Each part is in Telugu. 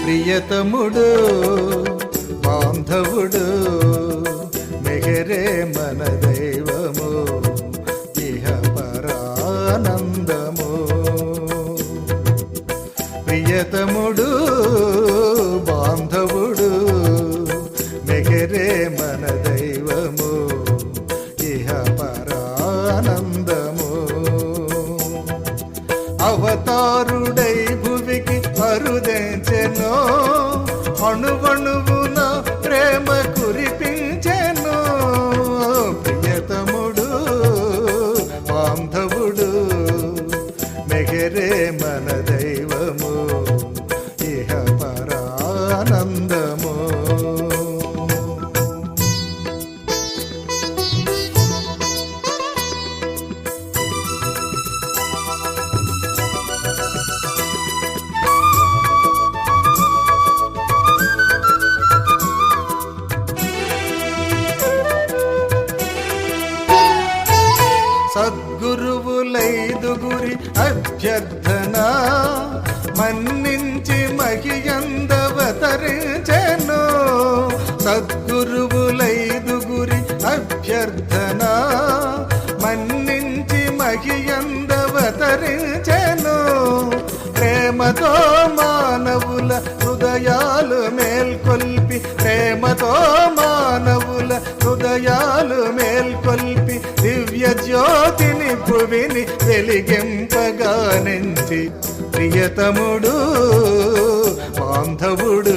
ప్రియతముడు బాంధవుడు మెహరే మన దైవము ఇహ పరానందము. ప్రియతముడు బాంధవుడు మన దైవము ఇహ పరానందము. అవతారుడై భువికి అరుదెంచెనో అణువణువున ప్రేమ కురిపించెను. ప్రియతముడు బాంధవుడు మెగరే మన సద్గురువులైదుగురి అభ్యర్థన మన్నించి మహియందవతరించెను. సద్గురువులైదుగురి అభ్యర్థన మన్నించి మహియందవతరించెను. ప్రేమతో మానవుల హృదయాలు మేల్కొల్పి ప్రేమతో మానవుల హృదయాలు మేల్కొల్పి జ్యోతిని భువిని వెలిగింపగానించి ప్రియతముడు బాంధవుడు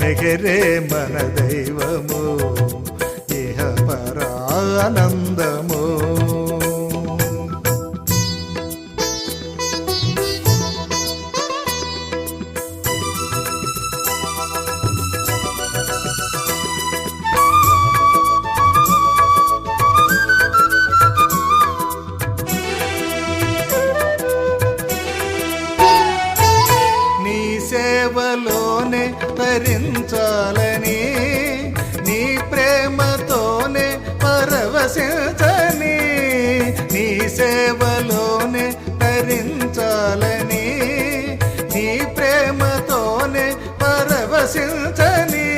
మెగరే మన దైవము ఇహ పరానందము. ప్రేమతోనే తరించాలని నీ ప్రేమతోనే పరవశించని నీ సేవలోనే తరించాలని నీ ప్రేమతోనే పరవశించని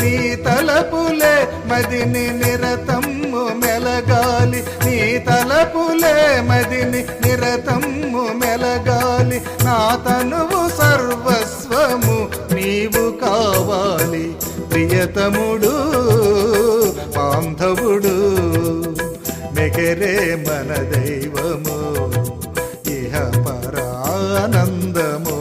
నీ తలపులే మదిని నిరతము మెలగాలి నీ తలపులే మదిని నిరతము మెలగాలి నా తనువు ప్రియతముడు బాంధవుడు మెకెరే మన దైవము ఇహ పరానందమో.